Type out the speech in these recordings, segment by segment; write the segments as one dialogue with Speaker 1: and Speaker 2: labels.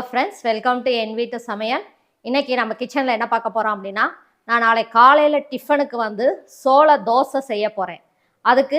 Speaker 1: Hello friends welcome to என் வீட்டு சமையல் இன்னைக்கு நம்ம கிச்சனில் என்ன பார்க்க போகிறோம் அப்படின்னா நான் நாளை காலையில் டிஃபனுக்கு வந்து சோள தோசை செய்ய போகிறேன் அதுக்கு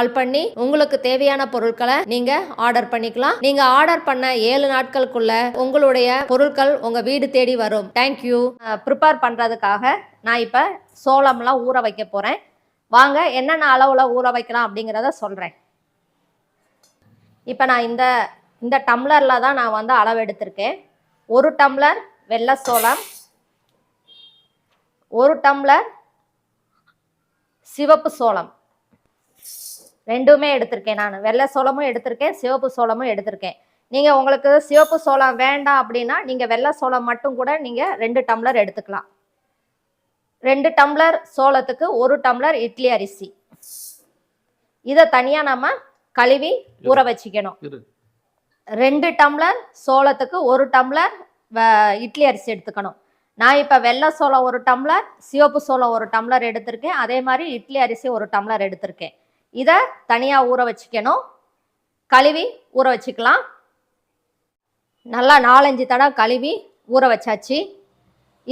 Speaker 1: கால் பண்ணி உங்களுக்கு தேவையான பொருட்களை நீங்க ஆர்டர் பண்ணிக்கலாம். நீங்க ஆர்டர் பண்ண ஏழு நாட்களுக்குள்ள உங்களுடைய பொருட்கள் உங்க வீடு தேடி வரும். தேங்க்யூ ப்ரிப்பேர் பண்றதுக்காக நான் இப்ப சோளம்லாம் ஊற வைக்க போறேன். வாங்க என்னென்ன அளவில் ஊற வைக்கலாம் அப்படிங்கிறத சொல்கிறேன் இப்போ நான் இந்த இந்த டம்ளரில் தான் நான் வந்து அளவு எடுத்திருக்கேன். ஒரு டம்ளர் வெள்ளை சோளம் ஒரு டம்ளர் சிவப்பு சோளம். ரெண்டுமே எடுத்திருக்கேன் நான். வெள்ளை சோளமும் எடுத்திருக்கேன் சிவப்பு சோளமும் எடுத்திருக்கேன். நீங்கள் உங்களுக்கு சிவப்பு சோளம் வேண்டாம் அப்படின்னா நீங்கள் வெள்ளை சோளம் மட்டும் கூட நீங்கள் ரெண்டு டம்ளர் எடுத்துக்கலாம். ரெண்டு டம்ளர் சோளத்துக்கு ஒரு டம்ளர் இட்லி அரிசி. இதை தனியாக நம்ம கழுவி ஊற வச்சுக்கணும். ரெண்டு டம்ளர் சோளத்துக்கு ஒரு டம்ளர் இட்லி அரிசி எடுத்துக்கணும். நான் இப்போ வெள்ளை சோளம் ஒரு டம்ளர் சிவப்பு சோளம் ஒரு டம்ளர் எடுத்திருக்கேன். அதே மாதிரி இட்லி அரிசி ஒரு டம்ளர் எடுத்திருக்கேன். இதை தனியாக ஊற வச்சுக்கணும். கழுவி ஊற வச்சுக்கலாம். நல்லா நாலஞ்சு தடவை கழுவி ஊற வச்சாச்சு.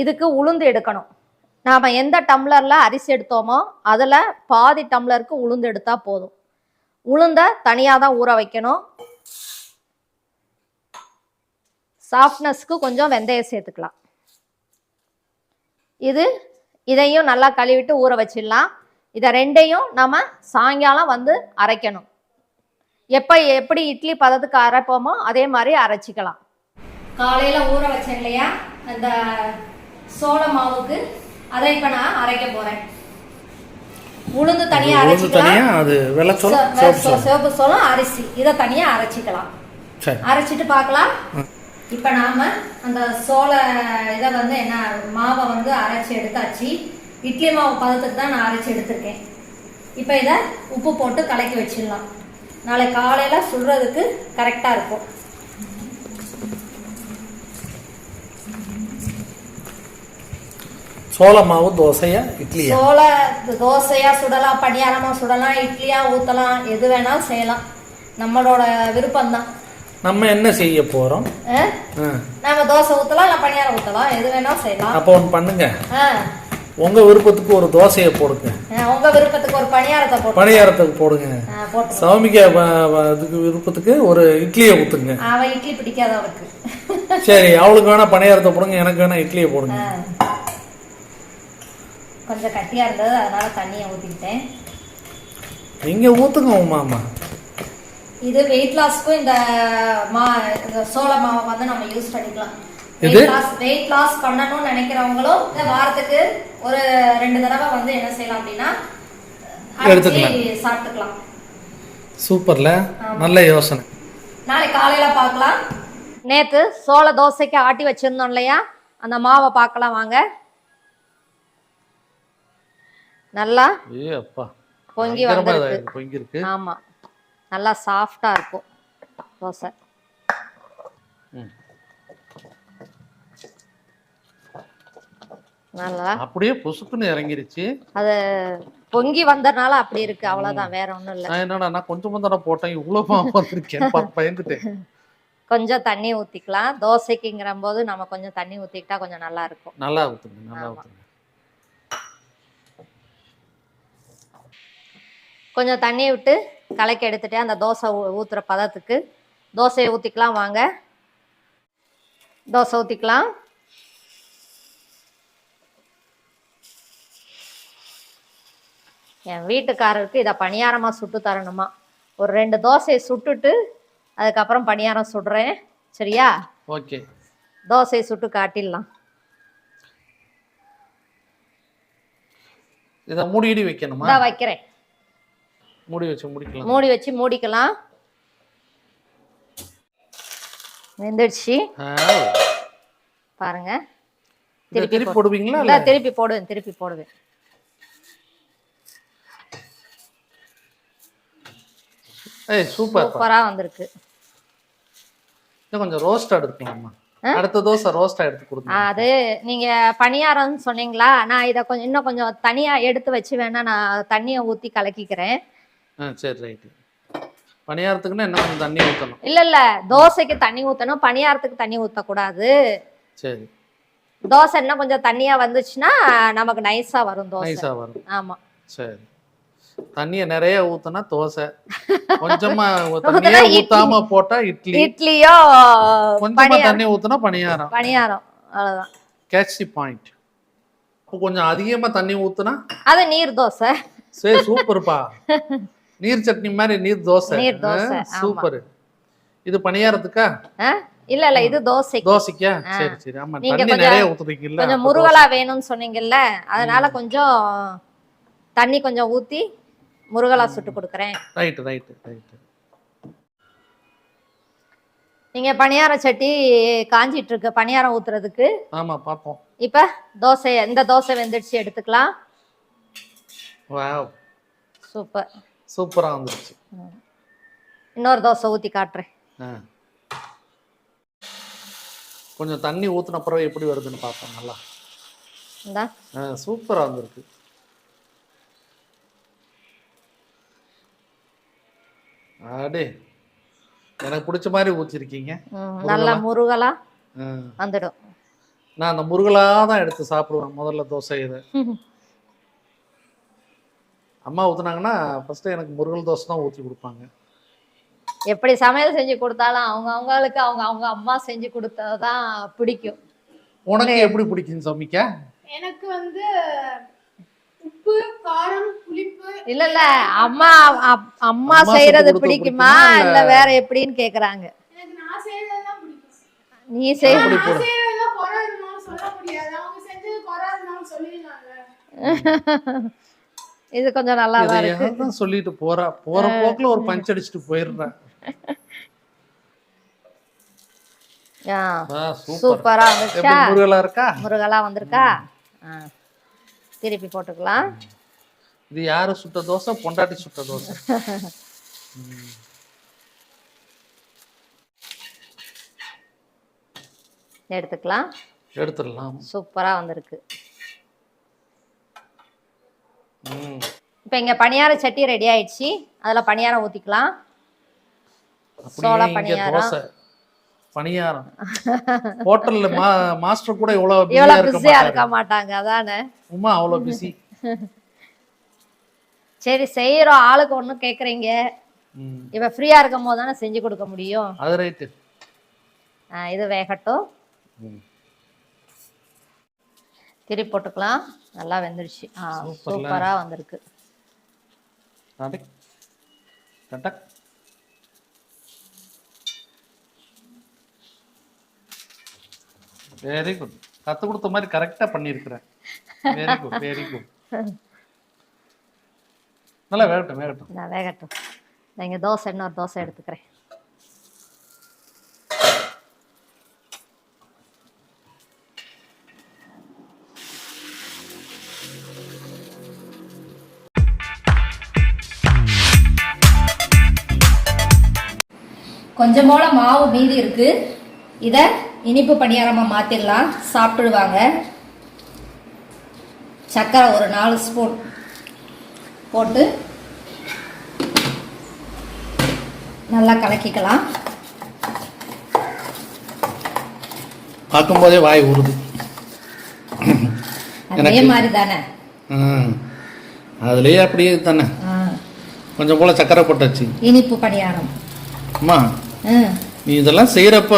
Speaker 1: இதுக்கு உளுந்து எடுக்கணும். நாம் எந்த டம்ளரில் அரிசி எடுத்தோமோ அதில் பாதி டம்ளருக்கு உளுந்து எடுத்தால் போதும். உளுந்தை தனியாக தான் ஊற வைக்கணும். சாஃப்ட்னஸ்க்கு கொஞ்சம் வெந்தயம் சேர்த்துக்கலாம். இது இதையும் நல்லா கழுவிட்டு ஊற வச்சிடலாம். இதை ரெண்டையும் நம்ம சாயங்காலம் வந்து அரைக்கணும். எப்போ எப்படி இட்லி பதத்துக்கு அரைப்போமோ அதே மாதிரி அரைச்சிக்கலாம். காலையில் ஊற வச்சேன் இல்லையா? அந்த சோள மாவுக்கு. அதை இப்போ நான் அரைக்க போகிறேன் உளுந்து தனியாக அரைச்சிக்கலாம்.
Speaker 2: அது வெள்ளச்சோளம்
Speaker 1: சோ-
Speaker 2: சிவப்பு சோளம்.
Speaker 1: அரிசி. இதை தனியாக அரைச்சிக்கலாம். அரைச்சிட்டு பார்க்கலாம். இப்போ நாம அந்த சோள இதை வந்து என்ன மாவை வந்து அரைச்சி எடுத்தாச்சு. இட்லி மாவு பதத்துக்கு தான் நான் அரைச்சி எடுத்திருக்கேன். இப்போ இதை உப்பு போட்டு கலக்கி வச்சிடலாம். நாளை காலையில் சுடுறதுக்கு கரெக்டாக இருக்கும்.
Speaker 2: சோள மாவு தோசையா இட்லியா?
Speaker 1: சோள தோசையா சுடலாம் பணியாரமா சுடலாம் இட்லியா ஊற்றலாம் எது வேணாலும் செய்யலாம். நம்மளோட விருப்பம்தான்.
Speaker 2: நம்ம என்ன செய்ய போறோம்.
Speaker 1: நம்ம தோசை ஊற்றலாம் இல்லை பணியாரம் ஊற்றலாம் எது வேணாலும் செய்யலாம்.
Speaker 2: அப்போ ஒன்று பண்ணுங்க.
Speaker 1: ஆ
Speaker 2: உங்க விருப்பத்துக்கு ஒரு தோசையை போடுங்க.
Speaker 1: ஆ, உங்க விருப்பத்துக்கு ஒரு பணியாரத்தை போட்டு
Speaker 2: பணியாரத்துக்கு போடுங்க. சௌமிகா இதுக்கு விருப்பத்துக்கு ஒரு இட்லியை ஊத்துங்க.
Speaker 1: அவன் இட்லி பிடிக்காத அவளுக்கு.
Speaker 2: சரி அவளுக்கு வேணா பணியாரத்தை போடுங்க எனக்கு வேணா இட்லியை போடுங்க.
Speaker 1: கொஞ்சம் கட்டியா இருந்தது அதனால தண்ணியை ஊத்திக்கிட்டேன்.
Speaker 2: நீங்க ஊத்துங்க உமாமா
Speaker 1: இது வெயிட் லாஸ்க்கும் இந்த மா இந்த சோள மாவை வந்து நம்ம யூஸ் பண்ணிக்கலாம்.
Speaker 2: இது?
Speaker 1: வெயிட் லாஸ் பண்ணணும்னு நினைக்கிறவங்களும் இந்த வாரத்துக்கு ஒரு ரெண்டு தடவை வந்து என்ன செய்யலாம் அப்படின்னா
Speaker 2: எடுத்துக்கலாம்.
Speaker 1: சாப்பிட்டுக்கலாம்.
Speaker 2: சூப்பர்ல. நல்ல யோசனை.
Speaker 1: நாளைக்கு காலையில பார்க்கலாம். நேத்து சோள தோசைக்கு ஆட்டி வச்சிருந்தோம் இல்லையா? அந்த மாவை பார்க்கலாம் வாங்க. நல்லா
Speaker 2: ஏ அப்பா.
Speaker 1: பொங்கி வந்திருக்கு.
Speaker 2: இதா பொங்கி இருக்கு
Speaker 1: ஆமா. நல்லா சாஃப்டா இருக்கும். தோசை. நல்லா.
Speaker 2: அப்படியே பொசுக்குன்னு இறங்கிருச்சு.
Speaker 1: அது பொங்கி வந்ததுனால அப்படி இருக்கு. அவ்வளவுதான். வேற ஒண்ணும் இல்ல.
Speaker 2: நான் என்னடா நான் கொஞ்சமா தானே போட்டேன். இவ்வளவு மாவு பயந்துட்டேன்.
Speaker 1: கொஞ்சம் தண்ணி ஊத்திக்கலாம். தோசைக்குங்கிற போது நம்ம கொஞ்சம் தண்ணி ஊத்திக்கிட்டா கொஞ்சம் நல்லா இருக்கும்.
Speaker 2: நல்லா ஊத்துங்க நல்லா. ஊத்துங்க.
Speaker 1: கொஞ்சம் தண்ணி விட்டு கலக்கி எடுத்துட்டு அந்த தோசை ஊத்துற பதத்துக்கு. தோசையை ஊத்திக்கலாம் வாங்க. தோசை ஊத்திக்கலாம். என் வீட்டுக்காரருக்கு இதை பணியாரமா சுட்டு தரணுமா? ஒரு ரெண்டு தோசையை சுட்டுட்டு அதுக்கப்புறம் பணியாரம் சுடுறேன். சரியா?
Speaker 2: ஓகே.
Speaker 1: தோசையை சுட்டு காட்டிடலாம்.
Speaker 2: இதை மூடிடி வைக்கணுமா?
Speaker 1: இந்தா வைக்கிறேன்.
Speaker 2: மூடி வச்சு முடிக்கலாம்.
Speaker 1: மூடி வச்சு மூடிக்கலாம். வெந்துடுச்சு. பாருங்க.
Speaker 2: திருப்பி போடுவீங்களா
Speaker 1: இல்ல? திருப்பி போடுவேன் திருப்பி போடுவேன்.
Speaker 2: ஏய் சூப்பர்
Speaker 1: சூப்பரா வந்திருக்கு.
Speaker 2: இன்னும் கொஞ்சம் ரோஸ்ட் எடுத்துக்கலாமா? அடுத்த தோசை ரோஸ்டா எடுத்து கொடுங்க.
Speaker 1: அது நீங்க பணியாரம்னு சொன்னீங்களா? நான் இதை கொஞ்சம் இன்னும் கொஞ்சம் தனியா எடுத்து வச்சு வேணா நான் தண்ணியை ஊத்தி கலக்கிக்கிறேன்.
Speaker 2: சரி ரைட்டு பணியாரத்துக்குன்னா என்ன கொஞ்சம் தண்ணி ஊற்றணும்
Speaker 1: இல்ல இல்ல தோசைக்கு தண்ணி ஊத்தணும் பணியாரத்துக்கு தண்ணி ஊத்தக்கூடாது.
Speaker 2: சரி.
Speaker 1: தோசை இன்னும் கொஞ்சம் தண்ணியா வந்துச்சுன்னா நமக்கு நைஸா வரும் தோசை.
Speaker 2: நைஸாக வரும்.
Speaker 1: ஆமா.
Speaker 2: சரி. தண்ணியை நிறைய ஊத்துனா தோசை. கொஞ்சமா தண்ணியே. ஊத்தாம போட்டா இட்லி.
Speaker 1: இட்லியோ
Speaker 2: கொஞ்சமா தண்ணி ஊத்துனா பணியாரம்.
Speaker 1: பணியாரம். அவ்வளவுதான்.
Speaker 2: Catch point. கொஞ்சம் அதிகமா தண்ணி ஊத்துனா?
Speaker 1: அது நீர் தோசை.
Speaker 2: சரி சூப்பர்ப்பா. நீர் சட்னி மாதிரி நீர் தோசை.
Speaker 1: நீர் தோசை.
Speaker 2: சூப்பர். இது பணியாரத்துக்கா?
Speaker 1: இல்ல இல்ல இது தோசைக்கு.
Speaker 2: தோசைக்கா? சரி சரி. ஆமா தண்ணி நிறைய ஊத்துறீங்கல்ல.
Speaker 1: கொஞ்சம் முருகலா வேணும்னு சொன்னீங்கல்ல அதனால கொஞ்சம் தண்ணி கொஞ்சம் ஊத்தி முருகலா சுட்டு கொடுக்குறேன்.
Speaker 2: ரைட்டு ரைட்டு ரைட்டு
Speaker 1: நீங்க பணியார சட்டி காஞ்சிட்டு இருக்கு பணியாரம் ஊத்துறதுக்கு.
Speaker 2: ஆமா பார்ப்போம்
Speaker 1: இப்ப தோசை இந்த தோசை வெந்துடுச்சு எடுத்துக்கலாம்.
Speaker 2: வாவ்
Speaker 1: சூப்பர்
Speaker 2: சூப்பரா வந்துருச்சு.
Speaker 1: இன்னொரு தோசை ஊத்தி காட்டுறேன்.
Speaker 2: கொஞ்சம் தண்ணி ஊத்துன பிறகு எப்படி வருதுன்னு பார்ப்போம் நல்லா. சூப்பரா வந்திருக்கு. அடே எனக்கு பிடிச்ச மாதிரி ஊற்றிருக்கீங்க
Speaker 1: நல்லா முருகலா. வந்துடும்.
Speaker 2: நான் அந்த முருகலா தான் எடுத்து சாப்பிடுவேன் முதல்ல தோசை இதை. அம்மா ஊத்துனாங்கன்னா ஃபர்ஸ்ட் எனக்கு முருகல் தோசை தான் ஊற்றி கொடுப்பாங்க.
Speaker 1: எப்படி சமையல் செஞ்சு கொடுத்தாலும் அவங்க அவங்களுக்கு அவங்க அவங்க அம்மா செஞ்சு கொடுத்ததான் பிடிக்கும்.
Speaker 2: உனக்கு எப்படி பிடிக்கும் சமைக்க?
Speaker 3: எனக்கு வந்து உப்பு காரம் புளிப்பு.
Speaker 1: இல்ல இல்ல அம்மா அம்மா செய்யறது பிடிக்குமா? இல்ல வேற எப்படின்னு கேக்குறாங்க.
Speaker 3: எனக்கு நான் செய்யறதெல்லாம் பிடிக்கும்.
Speaker 1: நீ செய்.
Speaker 2: அப்படி
Speaker 3: நான்
Speaker 2: போடு.
Speaker 3: செய்யறதெல்லாம் குறை இருந்தாலும் சொல்ல முடியாது. அவங்க செஞ்சது குறை இருந்தாலும் சொல்லிடலாங்க
Speaker 1: இது கொஞ்சம் நல்லா தான் இருக்கு?
Speaker 2: சொல்லிட்டு போறா? போற போக்குல ஒரு பஞ்ச் அடிச்சுட்டு போயிடுறேன். சூப்பர்.
Speaker 1: வந்துச்சா?
Speaker 2: முருகலா இருக்கா?
Speaker 1: முருகலா வந்திருக்கா. திருப்பி போட்டுக்கலாம்.
Speaker 2: இது யாரு சுட்ட தோசை? பொண்டாட்டி சுட்ட தோசை.
Speaker 1: எடுத்துக்கலாம்.
Speaker 2: எடுத்துடலாம்.
Speaker 1: சூப்பரா வந்திருக்கு. இப்போ இங்க பணியார சட்டி ரெடி ஆயிடுச்சு. அதுல பணியாரம் ஊத்திக்கலாம். சோள பணியாரம்.
Speaker 2: பணியாரம். ஹோட்டல்ல மாஸ்டர் கூட இவ்வளவு பிஸியா இருக்க மாட்டாங்க.
Speaker 1: அதானே?
Speaker 2: உமா அவ்வளவு பிஸி
Speaker 1: சரி செய்யறோம். ஆளுக்கு ஒண்ணும் கேக்குறீங்க.
Speaker 2: ம்.
Speaker 1: இப்ப ஃப்ரீயா இருக்கும் போது தானே செஞ்சு கொடுக்க முடியும்.
Speaker 2: அது ரைட்டு
Speaker 1: இது வேகட்டும். திருப்பி போட்டுக்கலாம். நல்லா வெந்துருச்சு. ஆ. சூப்பரா வந்திருக்கு.
Speaker 2: டடக். டடக். வெரி குட் கத்து கொடுத்த மாதிரி கரெக்டா பண்ணியிருக்கிறேன். வெரி குட் வெரி குட் நல்லா வேகட்டும் வேகட்டும்.
Speaker 1: நான் வேகட்டும். நான் இங்க தோசை இன்னொரு தோசை எடுத்துக்கிறேன். கொஞ்சம் போல மாவு மீதி இருக்கு. இதை இனிப்பு பணியாரமா மாத்திடலாம் சாப்பிடுவாங்க சர்க்கரை ஒரு நாலு ஸ்பூன் போட்டு நல்லா கலக்கிக்கலாம்.
Speaker 2: பார்க்கும்போதே வாய் ஊறுது.
Speaker 1: அதே மாதிரி தானே.
Speaker 2: அதுலயே அப்படியே தானே கொஞ்சம் போல சக்கரை போட்டாச்சு.
Speaker 1: இனிப்பு பணியாரம்
Speaker 2: அம்மா. நீ இதெல்லாம் செய்யறப்ப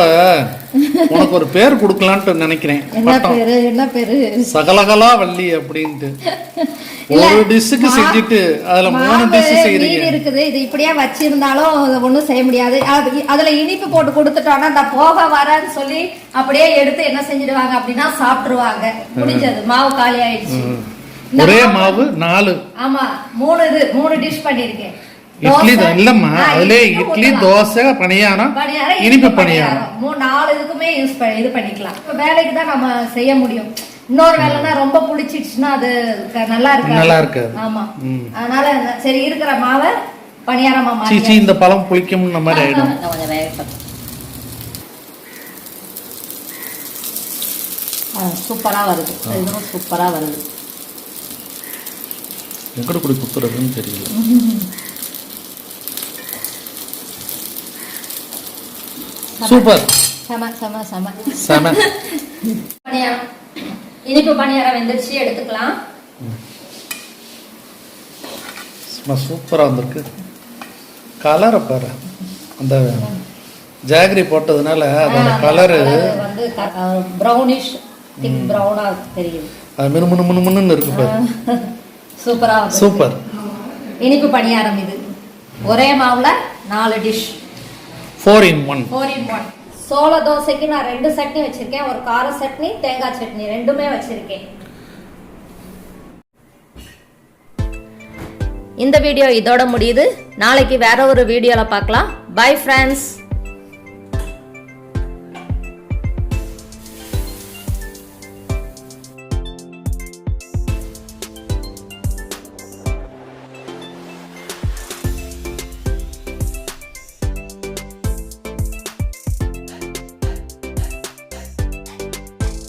Speaker 2: உனக்கு ஒரு பேர் கொடுக்கலான்ட்டு நினைக்கிறேன்.
Speaker 1: என்ன. பேரு? என்ன பேரு?
Speaker 2: சகலகலா வள்ளி அப்படின்ட்டு. ஒரு டிஷ்ஷுக்கு செஞ்சுட்டு அதுல மூணு டிஷ் செய்யறீங்க
Speaker 1: இருக்குது. இது இப்படியே வச்சிருந்தாலும் ஒன்றும் செய்ய முடியாது. அது- அதுல இனிப்பு போட்டு கொடுத்துட்டோம்னா அந்த போக வரன்னு சொல்லி அப்படியே எடுத்து என்ன செஞ்சிடுவாங்க அப்படின்னா சாப்பிட்டுருவாங்க. முடிஞ்சது. மாவு காலி ஆயிடுச்சு.
Speaker 2: ஒரே
Speaker 1: மாவு
Speaker 2: நாலு.
Speaker 1: ஆமா மூணு இது மூணு டிஷ் பண்ணிருக்கேன்
Speaker 2: இட்லி இல்லம்மா அதுல இட்லி. தோசை பணியாரம்
Speaker 1: பணியாரம்
Speaker 2: இனிப்பு பணியாரம்.
Speaker 1: மூணு நாலு இதுக்குமே யூஸ் பண்ணி இது பண்ணிக்கலாம். இப்போ வேலைக்கு தான் நம்ம செய்ய முடியும். இன்னொரு வேலைன்னா ரொம்ப புளிச்சிடுச்சுன்னா அது நல்லா இருக்காது.
Speaker 2: நல்லா இருக்காது.
Speaker 1: ஆமா. அதனால சரி இருக்கிற மாவை பணியாரமா மாத்தி
Speaker 2: இந்த பழம் புளிக்கும்ன மாதிரி ஆயிடும்.
Speaker 1: கொஞ்சம் வேகட்டும் சூப்பரா வருது. இதுவும் சூப்பரா வருது.
Speaker 2: எங்கட குடி குத்துறதுன்னு தெரியல. சூப்பர்
Speaker 1: செம செம செம
Speaker 2: செம
Speaker 1: பணியாரம். இனிப்பு பணியாரம் வெந்துருச்சு எடுத்துக்கலாம்.
Speaker 2: சும்மா சூப்பரா வந்திருக்கு. கலரை பாரு. அந்த ஜாகரி போட்டதுனால அதோட
Speaker 1: கலரு வந்து ப்ரௌனிஷ் திக் ப்ரௌனா தெரியுது.
Speaker 2: அது மினு மினு மினு மினுன்னு இருக்கு பாரு.
Speaker 1: சூப்பரா வந்து
Speaker 2: சூப்பர்
Speaker 1: இனிப்பு பணியாரம் இது. ஒரே மாவுல நாலு dish
Speaker 2: four in one
Speaker 1: four in one சோள தோசைக்கு நான் ரெண்டு சட்னி வச்சிருக்கேன். ஒரு கார சட்னி தேங்காய் சட்னி ரெண்டுமே வச்சிருக்கேன். இந்த வீடியோ இதோட முடியுது. நாளைக்கு வேற ஒரு வீடியோல பார்க்கலாம். Bye friends